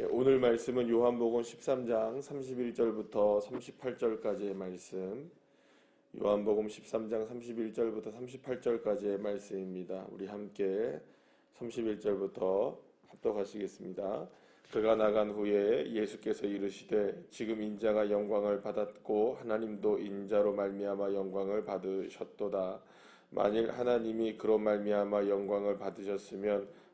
예, 오늘 말씀은 요한복음 13장 31절부터 38절까지의 말씀. 요한복음 13장 31절부터 38절까지의 말씀입니다. 우리 함께 31절부터 합독하시겠습니다. 그가 나간 후에 예수께서 이르시되 지금 인자가 영광을 받았고 하나님도 인자로 말미암아 영광을 받으셨도다. 만일 하나님이 그로 말미암아 영광을 받으셨으면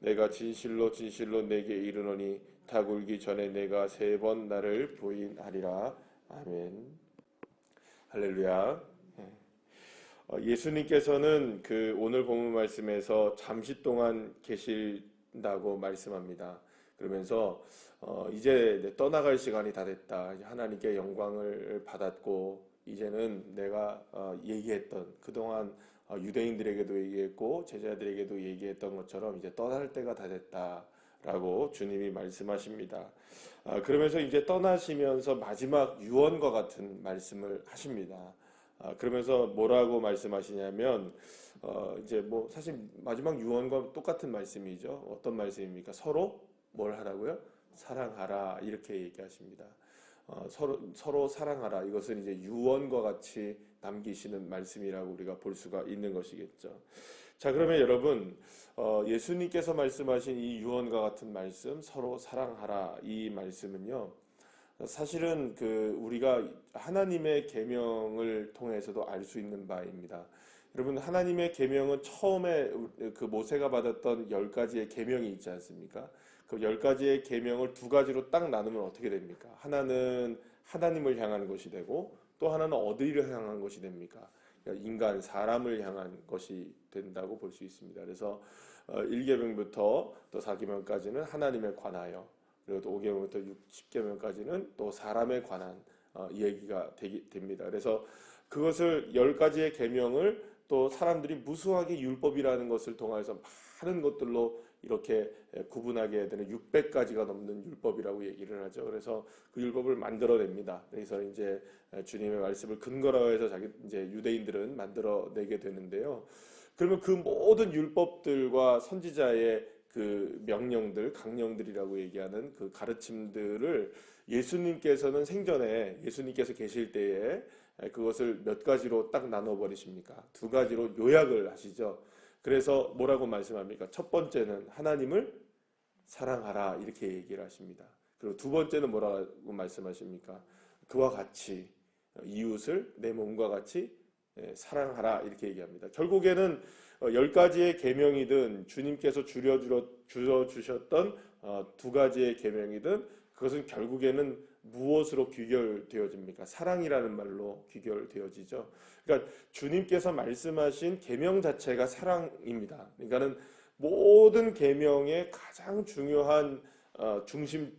내가 진실로 진실로 내게 이르노니 다굴기 전에 내가 세 번 나를 부인하리라. 아멘. 할렐루야. 예. 예수님께서는 그 오늘 본문 말씀에서 잠시 동안 계신다고 말씀합니다. 그러면서 어 이제 떠나갈 시간이 다 됐다. 하나님께 영광을 받았고 이제는 내가 어 얘기했던 그동안 어, 유대인들에게도 얘기했고 제자들에게도 얘기했던 것처럼 이제 떠날 때가 다 됐다 라고 주님이 말씀하십니다. 아, 그러면서 이제 떠나시면서 마지막 유언과 같은 말씀을 하십니다. 아, 그러면서 뭐라고 말씀하시냐면 어, 이제 뭐 사실 마지막 유언과 똑같은 말씀이죠. 어떤 말씀입니까? 서로 뭘 하라고요? 사랑하라 이렇게 얘기하십니다. 어, 서로 서로 사랑하라 이것은 이제 유언과 같이 남기시는 말씀이라고 우리가 볼 수가 있는 것이겠죠. 자 그러면 여러분 어, 예수님께서 말씀하신 이 유언과 같은 말씀 서로 사랑하라 이 말씀은요 사실은 그 우리가 하나님의 계명을 통해서도 알 수 있는 바입니다. 여러분 하나님의 계명은 처음에 그 모세가 받았던 열 가지의 계명이 있지 않습니까? 그 열 가지의 계명을 두 가지로 딱 나누면 어떻게 됩니까? 하나는 하나님을 향한 것이 되고 또 하나는 어디를 향한 것이 됩니까? 그러니까 인간 사람을 향한 것이 된다고 볼 수 있습니다. 그래서 1계명부터 또 4계명까지는 하나님에 관하여 그리고 또 5계명부터 6, 10계명까지는 또 사람에 관한 어, 얘기가 되기, 됩니다. 그래서 그것을 열 가지의 계명을 또 사람들이 무수하게 율법이라는 것을 통해서 많은 것들로 이렇게 구분하게 되는 600가지가 넘는 율법이라고 얘기를 하죠. 그래서 그 율법을 만들어냅니다. 그래서 이제 주님의 말씀을 근거로 해서 자기 이제 유대인들은 만들어내게 되는데요. 그러면 그 모든 율법들과 선지자의 그 명령들, 강령들이라고 얘기하는 그 가르침들을 예수님께서는 생전에 예수님께서 계실 때에 그것을 몇 가지로 딱 나눠 버리십니까? 두 가지로 요약을 하시죠. 그래서 뭐라고 말씀합니까? 첫 번째는 하나님을 사랑하라 이렇게 얘기를 하십니다. 그리고 두 번째는 뭐라고 말씀하십니까? 그와 같이 이웃을 내 몸과 같이 예, 사랑하라 이렇게 얘기합니다. 결국에는 어, 열 가지의 계명이든 주님께서 줄여 주셨던 어, 두 가지의 계명이든 그것은 결국에는 무엇으로 귀결되어집니까? 사랑이라는 말로 귀결되어지죠. 그러니까 주님께서 말씀하신 계명 자체가 사랑입니다. 그러니까는 모든 계명의 가장 중요한 어, 중심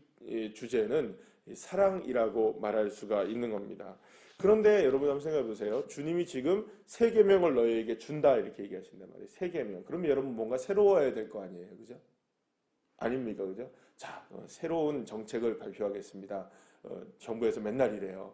주제는 사랑이라고 말할 수가 있는 겁니다. 그런데 여러분 한번 생각해 보세요. 주님이 지금 세 계명을 너희에게 준다 이렇게 얘기하신단 말이에요. 세 계명. 그러면 여러분 뭔가 새로워야 될 거 아니에요. 그죠? 아닙니까? 그죠? 자, 어, 새로운 정책을 발표하겠습니다. 어, 정부에서 맨날 이래요.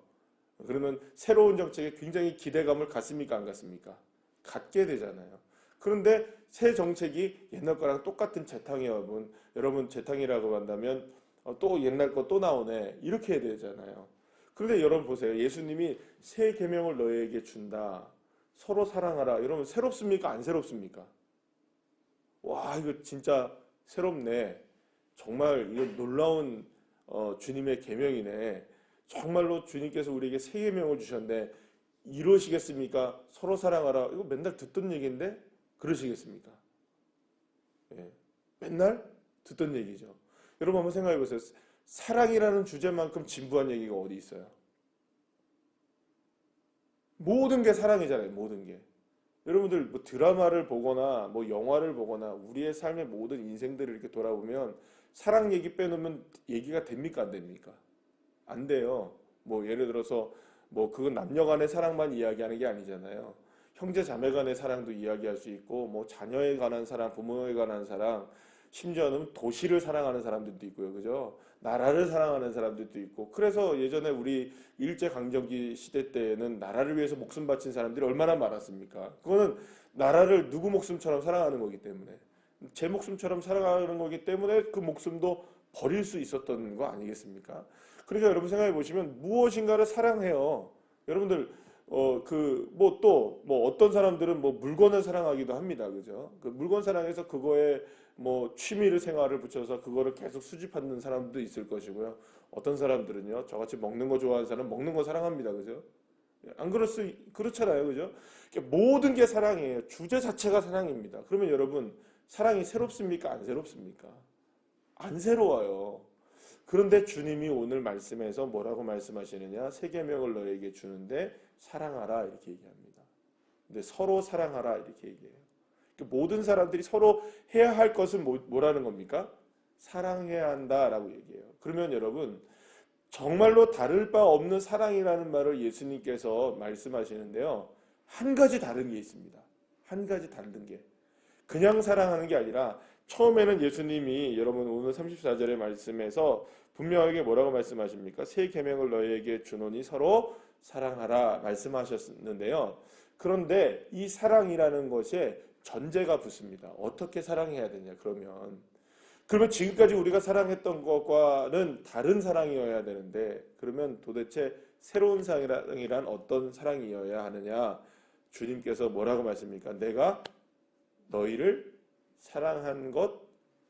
그러면 새로운 정책에 굉장히 기대감을 갖습니까? 안 갖습니까? 갖게 되잖아요. 그런데 새 정책이 옛날 거랑 똑같은 재탕이 여러분, 여러분 재탕이라고 한다면 어, 또 옛날 거 또 나오네. 이렇게 되잖아요. 그런데 여러분 보세요. 예수님이 새 계명을 너희에게 준다. 서로 사랑하라. 여러분 새롭습니까? 안 새롭습니까? 와, 이거 진짜 새롭네. 정말 이거 놀라운 어, 주님의 계명이네. 정말로 주님께서 우리에게 세 계명을 주셨는데 이루시겠습니까? 서로 사랑하라. 이거 맨날 듣던 얘기인데 그러시겠습니까? 예. 맨날 듣던 얘기죠. 여러분 한번 생각해 보세요. 사랑이라는 주제만큼 진부한 얘기가 어디 있어요? 모든 게 사랑이잖아요. 모든 게. 여러분들 뭐 드라마를 보거나 뭐 영화를 보거나 우리의 삶의 모든 인생들을 이렇게 돌아보면 사랑 얘기 빼놓으면 얘기가 됩니까 안 됩니까? 안 돼요. 뭐 예를 들어서 뭐 그건 남녀 간의 사랑만 이야기하는 게 아니잖아요. 형제 자매 간의 사랑도 이야기할 수 있고 뭐 자녀에 관한 사랑, 부모에 관한 사랑, 심지어는 도시를 사랑하는 사람들도 있고요. 그죠? 나라를 사랑하는 사람들도 있고. 그래서 예전에 우리 일제 강점기 시대 때에는 나라를 위해서 목숨 바친 사람들이 얼마나 많았습니까? 그거는 나라를 누구 목숨처럼 사랑하는 거기 때문에 제 목숨처럼 사랑하는 거기 때문에 그 목숨도 버릴 수 있었던 거 아니겠습니까? 그러니까 여러분 생각해 보시면 무엇인가를 사랑해요. 여러분들 어 그 뭐 또뭐 어떤 사람들은 뭐 물건을 사랑하기도 합니다. 그죠? 그 물건 사랑해서 그거에 뭐 취미를 생활을 붙여서 그거를 계속 수집하는 사람도 있을 것이고요. 어떤 사람들은요. 저같이 먹는 거 좋아하는 사람은 먹는 거 사랑합니다. 그죠? 안 그럴 수 그렇잖아요. 그죠? 모든 게 사랑이에요. 주제 자체가 사랑입니다. 그러면 여러분 사랑이 새롭습니까? 안 새롭습니까? 안 새로워요. 그런데 주님이 오늘 말씀에서 뭐라고 말씀하시느냐? 세 계명을 너에게 주는데 사랑하라 이렇게 얘기합니다. 근데 서로 사랑하라 이렇게 얘기해요. 그 모든 사람들이 서로 해야 할 것은 뭐, 뭐라는 겁니까? 사랑해야 한다라고 얘기해요. 그러면 여러분 정말로 다를 바 없는 사랑이라는 말을 예수님께서 말씀하시는데요. 한 가지 다른 게 있습니다. 한 가지 다른 게 그냥 사랑하는 게 아니라 처음에는 예수님이 여러분 오늘 34절의 말씀에서 분명하게 뭐라고 말씀하십니까? 새 계명을 너희에게 주노니 서로 사랑하라 말씀하셨는데요. 그런데 이 사랑이라는 것에 전제가 붙습니다. 어떻게 사랑해야 되냐? 그러면 그러면 지금까지 우리가 사랑했던 것과는 다른 사랑이어야 되는데 그러면 도대체 새로운 사랑이란 어떤 사랑이어야 하느냐? 주님께서 뭐라고 말씀입니까? 내가 너희를 사랑한 것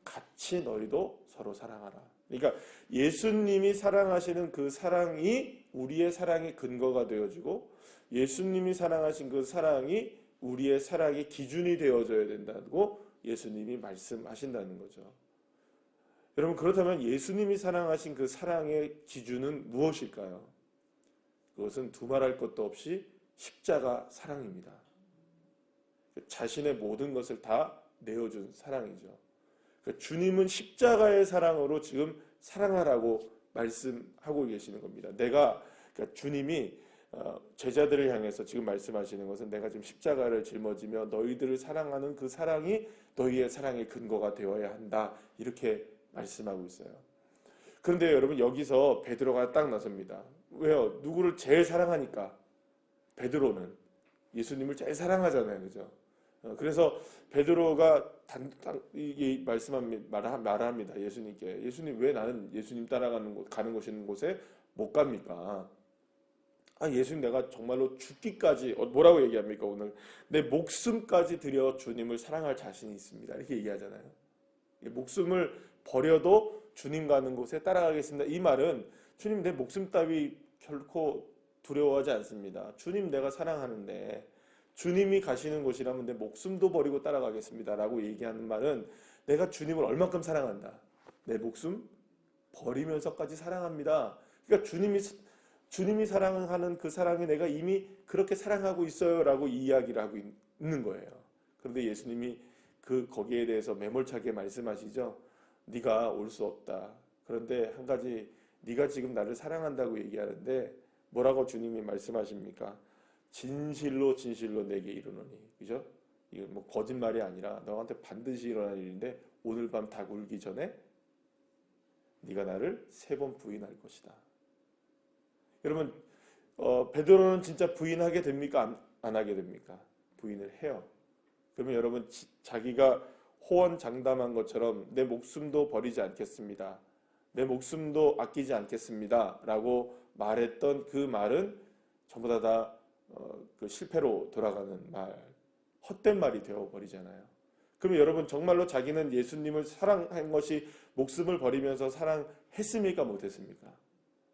같이 너희도 서로 사랑하라. 그러니까 예수님이 사랑하시는 그 사랑이 우리의 사랑의 근거가 되어지고 예수님이 사랑하신 그 사랑이 우리의 사랑의 기준이 되어져야 된다고 예수님이 말씀하신다는 거죠. 여러분 그렇다면 예수님이 사랑하신 그 사랑의 기준은 무엇일까요? 그것은 두말할 것도 없이 십자가 사랑입니다. 자신의 모든 것을 다 내어준 사랑이죠. 그러니까 주님은 십자가의 사랑으로 지금 사랑하라고 말씀하고 계시는 겁니다. 내가 그러니까 주님이 어, 제자들을 향해서 지금 말씀하시는 것은 내가 지금 십자가를 짊어지며 너희들을 사랑하는 그 사랑이 너희의 사랑의 근거가 되어야 한다. 이렇게 말씀하고 있어요. 그런데 여러분 여기서 베드로가 딱 나섭니다. 왜요? 누구를 제일 사랑하니까 베드로는 예수님을 제일 사랑하잖아요. 그죠? 어, 그래서 베드로가 단, 단, 이 말씀합니다. 말합니다. 예수님께. 예수님 왜 나는 예수님 따라가는 곳, 가는 곳인 곳에 못 갑니까? 아, 예수님 내가 정말로 죽기까지, 어, 뭐라고 얘기합니까, 오늘? 내 목숨까지 들여 주님을 사랑할 자신이 있습니다. 이렇게 얘기하잖아요. 목숨을 버려도 주님 가는 곳에 따라가겠습니다. 이 말은 주님 내 목숨 따위 결코 두려워하지 않습니다. 주님 내가 사랑하는데 주님이 가시는 곳이라면 내 목숨도 버리고 따라가겠습니다. 라고 얘기하는 말은 내가 주님을 얼만큼 사랑한다. 내 목숨 버리면서까지 사랑합니다. 그러니까 주님이 주님이 사랑하는 그 사랑이 내가 이미 그렇게 사랑하고 있어요라고 이야기를 하고 있는 거예요. 그런데 예수님이 그 거기에 대해서 매몰차게 말씀하시죠. 네가 올 수 없다. 그런데 한 가지 네가 지금 나를 사랑한다고 얘기하는데 뭐라고 주님이 말씀하십니까? 진실로 진실로 내게 이르노니. 그죠? 이거 뭐 거짓말이 아니라 너한테 반드시 일어날 일인데 오늘 밤 닭 울기 전에 네가 나를 세 번 부인할 것이다. 여러분 어, 베드로는 진짜 부인하게 됩니까? 안, 안 하게 됩니까? 부인을 해요. 그러면 여러분 지, 자기가 호언장담한 것처럼 내 목숨도 버리지 않겠습니다. 내 목숨도 아끼지 않겠습니다. 라고 말했던 그 말은 전부 다, 다 어, 그 실패로 돌아가는 말, 헛된 말이 되어버리잖아요. 그러면 여러분 정말로 자기는 예수님을 사랑한 것이 목숨을 버리면서 사랑했습니까? 못했습니까?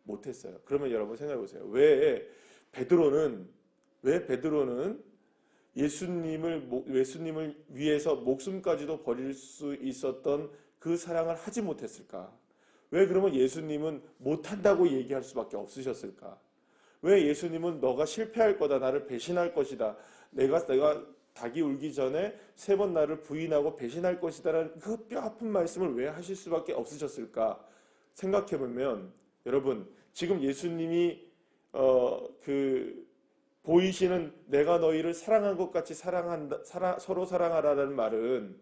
못했어요. 그러면 여러분 생각해 보세요. 왜 베드로는 왜 베드로는 예수님을 모- 예수님을 위해서 목숨까지도 버릴 수 있었던 그 사랑을 하지 못했을까? 왜 그러면 예수님은 못한다고 얘기할 수밖에 없으셨을까? 왜 예수님은 너가 실패할 거다, 나를 배신할 것이다, 내가 내가 닭이 울기 전에 세 번 나를 부인하고 배신할 것이다라는 그 뼈 아픈 말씀을 왜 하실 수밖에 없으셨을까? 생각해 보면 여러분 지금 예수님이 어 그 보이시는 내가 너희를 사랑한 것 같이 사랑한다 사랑, 서로 사랑하라는 말은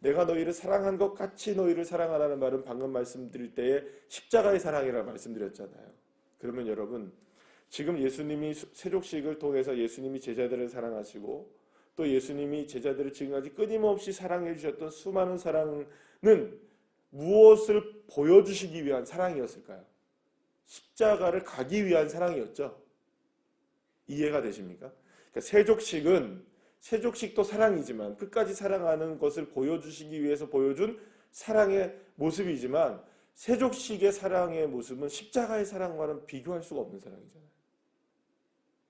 내가 너희를 사랑한 것 같이 너희를 사랑하라는 말은 방금 말씀드릴 때에 십자가의 사랑이라 말씀드렸잖아요. 그러면 여러분 지금 예수님이 수- 세족식을 통해서 예수님이 제자들을 사랑하시고 또 예수님이 제자들을 지금까지 끊임없이 사랑해 주셨던 수많은 사랑은 무엇을 보여주시기 위한 사랑이었을까요? 십자가를 가기 위한 사랑이었죠. 이해가 되십니까? 그러니까 세족식은 세족식도 사랑이지만 끝까지 사랑하는 것을 보여주시기 위해서 보여준 사랑의 모습이지만 세족식의 사랑의 모습은 십자가의 사랑과는 비교할 수가 없는 사랑이잖아요.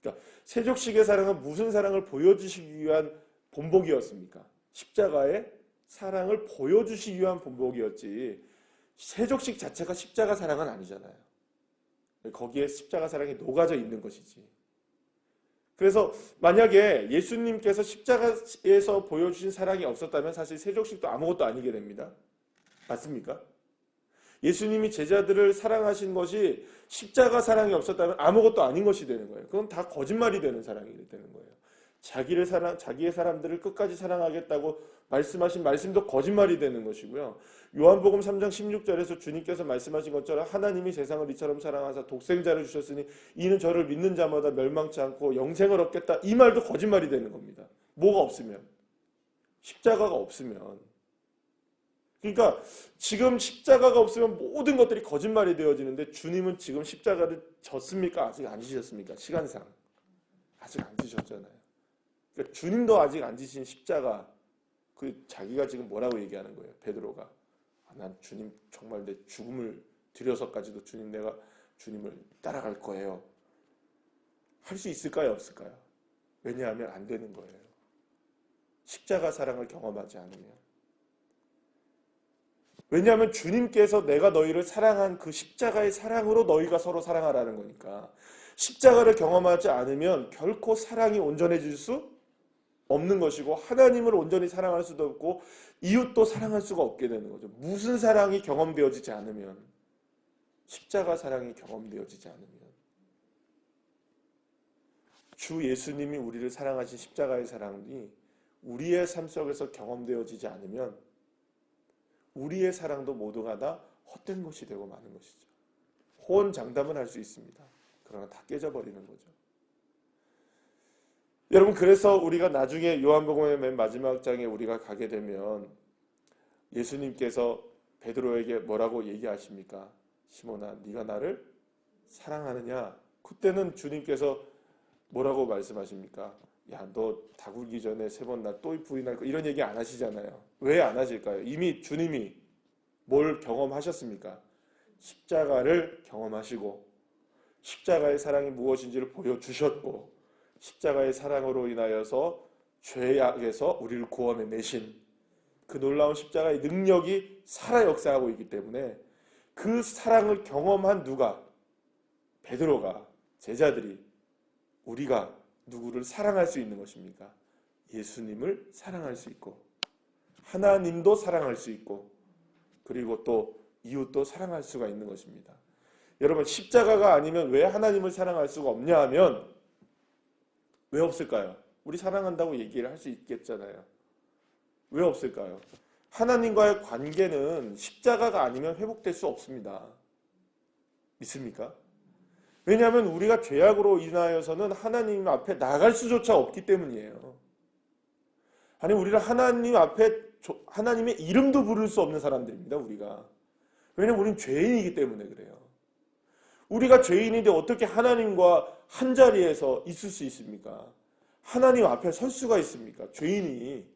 그러니까 세족식의 사랑은 무슨 사랑을 보여주시기 위한 본복이었습니까? 십자가의 사랑을 보여주시기 위한 본복이었지 세족식 자체가 십자가 사랑은 아니잖아요. 거기에 십자가 사랑이 녹아져 있는 것이지. 그래서 만약에 예수님께서 십자가에서 보여주신 사랑이 없었다면 사실 세족식도 아무것도 아니게 됩니다. 맞습니까? 예수님이 제자들을 사랑하신 것이 십자가 사랑이 없었다면 아무것도 아닌 것이 되는 거예요. 그건 다 거짓말이 되는 사랑이 되는 거예요. 자기를 사랑, 자기의 사람들을 끝까지 사랑하겠다고 말씀하신 말씀도 거짓말이 되는 것이고요. 요한복음 3장 16절에서 주님께서 말씀하신 것처럼 하나님이 세상을 이처럼 사랑하사 독생자를 주셨으니 이는 저를 믿는 자마다 멸망치 않고 영생을 얻겠다. 이 말도 거짓말이 되는 겁니다. 뭐가 없으면 십자가가 없으면 그러니까 지금 십자가가 없으면 모든 것들이 거짓말이 되어지는데 주님은 지금 십자가를 졌습니까? 아직 안 지셨습니까? 시간상 아직 안 지셨잖아요. 그러니까 주님도 아직 안 지신 십자가 그 자기가 지금 뭐라고 얘기하는 거예요? 베드로가 아, 난 주님 정말 내 죽음을 들여서까지도 주님 내가 주님을 따라갈 거예요. 할 수 있을까요? 없을까요? 왜냐하면 안 되는 거예요. 십자가 사랑을 경험하지 않으면. 왜냐하면 주님께서 내가 너희를 사랑한 그 십자가의 사랑으로 너희가 서로 사랑하라는 거니까. 십자가를 경험하지 않으면 결코 사랑이 온전해질 수 없는 것이고 하나님을 온전히 사랑할 수도 없고 이웃도 사랑할 수가 없게 되는 거죠. 무슨 사랑이 경험되어지지 않으면 십자가 사랑이 경험되어지지 않으면 주 예수님이 우리를 사랑하신 십자가의 사랑이 우리의 삶 속에서 경험되어지지 않으면 우리의 사랑도 모두가 다 헛된 것이 되고 마는 것이죠. 호언 장담은 할 수 있습니다. 그러나 다 깨져버리는 거죠. 여러분 그래서 우리가 나중에 요한복음의 맨 마지막 장에 우리가 가게 되면 예수님께서 베드로에게 뭐라고 얘기하십니까? 시몬아, 네가 나를 사랑하느냐? 그때는 주님께서 뭐라고 말씀하십니까? 야, 너 다굴기 전에 세 번 나 또 부인할 거 이런 얘기 안 하시잖아요. 왜 안 하실까요? 이미 주님이 뭘 경험하셨습니까? 십자가를 경험하시고 십자가의 사랑이 무엇인지를 보여주셨고 십자가의 사랑으로 인하여서 죄악에서 우리를 구원해 내신 그 놀라운 십자가의 능력이 살아 역사하고 있기 때문에 그 사랑을 경험한 누가 베드로가 제자들이 우리가 누구를 사랑할 수 있는 것입니까? 예수님을 사랑할 수 있고 하나님도 사랑할 수 있고 그리고 또 이웃도 사랑할 수가 있는 것입니다. 여러분 십자가가 아니면 왜 하나님을 사랑할 수가 없냐 하면 왜 없을까요? 우리 사랑한다고 얘기를 할 수 있겠잖아요. 왜 없을까요? 하나님과의 관계는 십자가가 아니면 회복될 수 없습니다. 믿습니까? 왜냐하면 우리가 죄악으로 인하여서는 하나님 앞에 나갈 수조차 없기 때문이에요. 아니 우리를 하나님 앞에 하나님의 이름도 부를 수 없는 사람들입니다. 우리가 왜냐하면 우리는 죄인이기 때문에 그래요. 우리가 죄인인데 어떻게 하나님과 한 자리에서 있을 수 있습니까? 하나님 앞에 설 수가 있습니까? 죄인이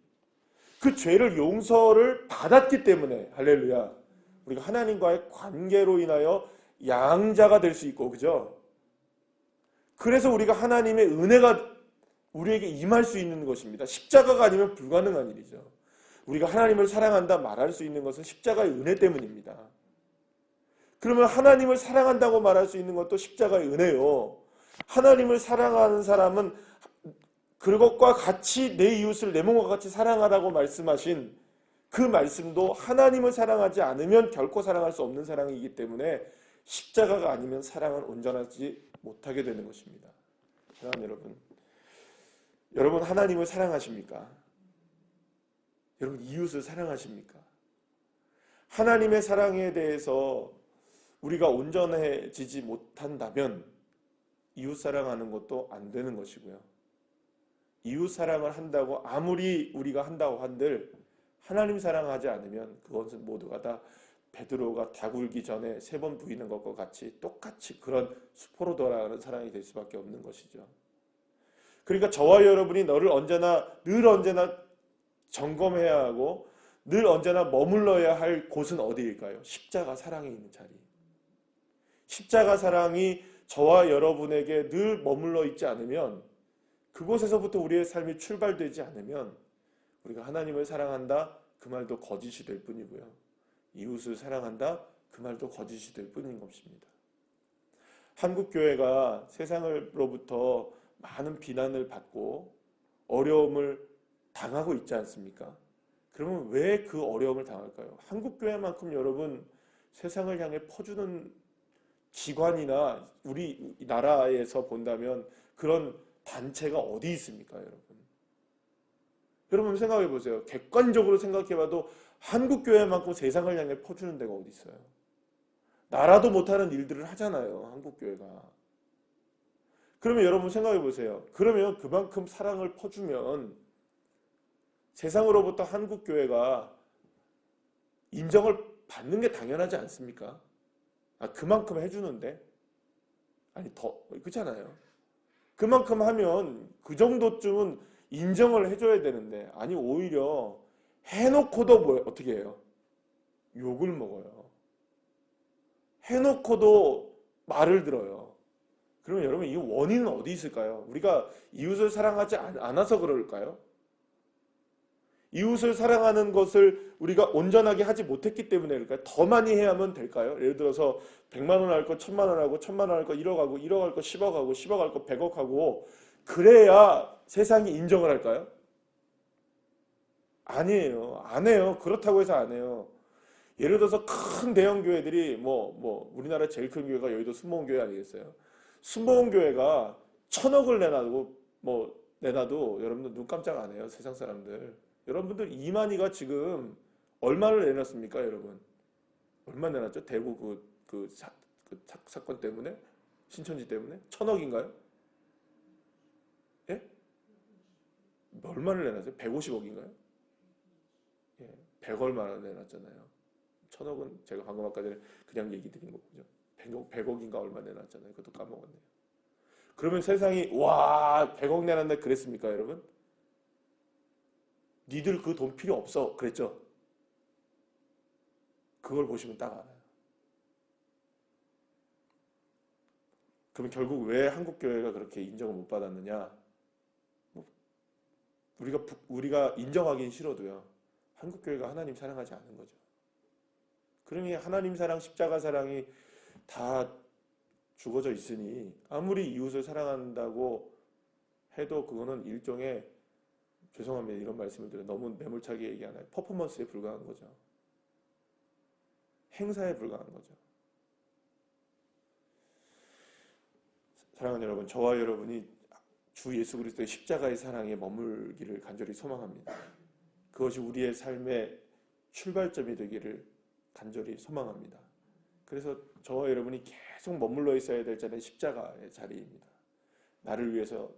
그 죄를 용서를 받았기 때문에 할렐루야. 우리가 하나님과의 관계로 인하여 양자가 될 수 있고 그죠? 그래서 우리가 하나님의 은혜가 우리에게 임할 수 있는 것입니다. 십자가가 아니면 불가능한 일이죠. 우리가 하나님을 사랑한다 말할 수 있는 것은 십자가의 은혜 때문입니다. 그러면 하나님을 사랑한다고 말할 수 있는 것도 십자가의 은혜요. 하나님을 사랑하는 사람은 그것과 같이 내 이웃을 내 몸과 같이 사랑하라고 말씀하신 그 말씀도 하나님을 사랑하지 않으면 결코 사랑할 수 없는 사랑이기 때문에 십자가가 아니면 사랑은 온전하지 못하게 되는 것입니다. 사랑하는 여러분, 여러분 하나님을 사랑하십니까? 여러분 이웃을 사랑하십니까? 하나님의 사랑에 대해서 우리가 온전해지지 못한다면 이웃 사랑하는 것도 안 되는 것이고요. 이웃 사랑을 한다고 아무리 우리가 한다고 한들 하나님 사랑하지 않으면 그것은 모두가 다 베드로가 다굴기 전에 세 번 부인한 것과 같이 똑같이 그런 수포로 돌아가는 사랑이 될 수밖에 없는 것이죠. 그러니까 저와 여러분이 너를 언제나 늘 언제나 점검해야 하고 늘 언제나 머물러야 할 곳은 어디일까요? 십자가 사랑이 있는 자리. 십자가 사랑이 저와 여러분에게 늘 머물러 있지 않으면 그곳에서부터 우리의 삶이 출발되지 않으면 우리가 하나님을 사랑한다 그 말도 거짓이 될 뿐이고요. 이웃을 사랑한다 그 말도 거짓이 될 뿐인 것입니다. 한국 교회가 세상으로부터 많은 비난을 받고 어려움을 당하고 있지 않습니까? 그러면 왜 그 어려움을 당할까요? 한국 교회만큼 여러분 세상을 향해 퍼주는 기관이나 우리 나라에서 본다면 그런 단체가 어디 있습니까, 여러분? 여러분 생각해 보세요. 객관적으로 생각해 봐도 한국 교회만큼 세상을 향해 퍼주는 데가 어디 있어요? 나라도 못하는 일들을 하잖아요, 한국 교회가. 그러면 여러분 생각해 보세요. 그러면 그만큼 사랑을 퍼주면 세상으로부터 한국 교회가 인정을 받는 게 당연하지 않습니까? 아, 그만큼 해주는데? 아니, 더, 그렇잖아요. 그만큼 하면 그 정도쯤은 인정을 해줘야 되는데, 아니, 오히려 해놓고도 뭐, 어떻게 해요? 욕을 먹어요. 해놓고도 말을 들어요. 그러면 여러분, 이 원인은 어디 있을까요? 우리가 이웃을 사랑하지 않- 않아서 그럴까요? 이웃을 사랑하는 것을 우리가 온전하게 하지 못했기 때문에 그럴까요? 더 많이 해야만 될까요? 예를 들어서 100만 원 할 거 1000만 원 하고 1000만 원 할 거 1억 하고 1억 할 거 10억 하고 10억 할 거 100억 하고 그래야 세상이 인정을 할까요? 아니에요. 안 해요. 그렇다고 해서 안 해요. 예를 들어서 큰 대형 교회들이 뭐뭐 우리나라 제일 큰 교회가 여의도 순복음 교회 아니겠어요? 순복음 교회가 천억을 내놔도 뭐 내놔도 여러분들 눈 깜짝 안 해요. 세상 사람들. 여러분들 이만희가 지금 얼마를 내놨습니까, 여러분? 얼마 내놨죠? 대구 그, 그, 사, 그 사, 사건 때문에? 신천지 때문에? 천억인가요? 예? 얼마를 내놨어요? 150억인가요? 예, 100 얼마나 내놨잖아요. 천억은 제가 방금 아까 전에 그냥 얘기 드린 거군요. 100억, 100억인가 얼마 내놨잖아요. 그것도 까먹었네요. 그러면 세상이 와 100억 내놨네 그랬습니까 여러분? 니들 그 돈 필요 없어 그랬죠? 그걸 보시면 딱 알아요. 그럼 결국 왜 한국 교회가 그렇게 인정을 못 받았느냐? 뭐 우리가 부- 우리가 인정하기는 싫어도요. 한국 교회가 하나님 사랑하지 않은 거죠. 그러니 하나님 사랑, 십자가 사랑이 다 죽어져 있으니 아무리 이웃을 사랑한다고 해도 그거는 일종의 죄송합니다 이런 말씀을 드려 너무 매몰차게 얘기하나요? 퍼포먼스에 불과한 거죠. 행사에 불과한 거죠. 사랑하는 여러분, 저와 여러분이 주 예수 그리스도의 십자가의 사랑에 머물기를 간절히 소망합니다. 그것이 우리의 삶의 출발점이 되기를 간절히 소망합니다. 그래서 저와 여러분이 계속 머물러 있어야 될 자리는 십자가의 자리입니다. 나를 위해서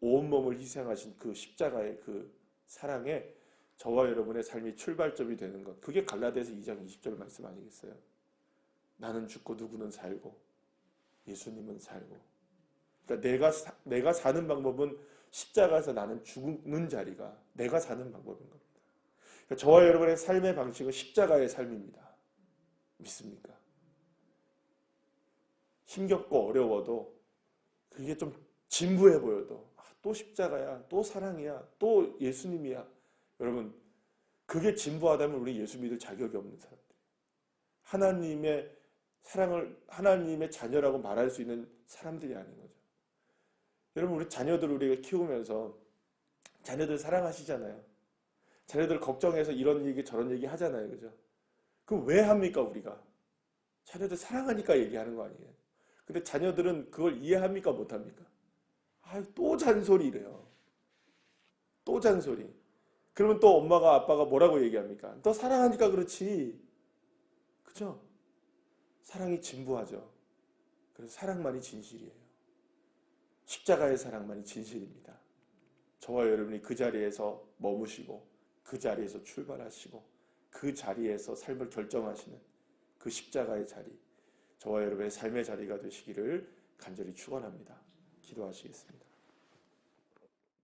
온몸을 희생하신 그 십자가의 그 사랑에 저와 여러분의 삶이 출발점이 되는 것. 그게 갈라디아서 2장 20절 말씀 아니겠어요? 나는 죽고 누구는 살고 예수님은 살고. 그러니까 내가 사, 내가 사는 방법은 십자가에서 나는 죽는 자리가 내가 사는 방법인 겁니다. 그러니까 저와 여러분의 삶의 방식은 십자가의 삶입니다. 믿습니까? 힘겹고 어려워도 그게 좀 진부해 보여도 아, 또 십자가야, 또 사랑이야, 또 예수님이야. 여러분 그게 진부하다면 우리 예수 믿을 자격이 없는 사람들. 하나님의 사랑을 하나님의 자녀라고 말할 수 있는 사람들이 아닌 거죠. 여러분 우리 자녀들 우리가 키우면서 자녀들 사랑하시잖아요. 자녀들 걱정해서 이런 얘기 저런 얘기 하잖아요. 그죠? 그럼 왜 합니까 우리가? 자녀들 사랑하니까 얘기하는 거 아니에요. 근데 자녀들은 그걸 이해합니까 못합니까? 아, 또 잔소리래요. 또 잔소리. 그러면 또 엄마가 아빠가 뭐라고 얘기합니까? 너 사랑하니까 그렇지. 그죠? 사랑이 진부하죠. 그래서 사랑만이 진실이에요. 십자가의 사랑만이 진실입니다. 저와 여러분이 그 자리에서 머무시고 그 자리에서 출발하시고 그 자리에서 삶을 결정하시는 그 십자가의 자리 저와 여러분의 삶의 자리가 되시기를 간절히 축원합니다. 기도하시겠습니다.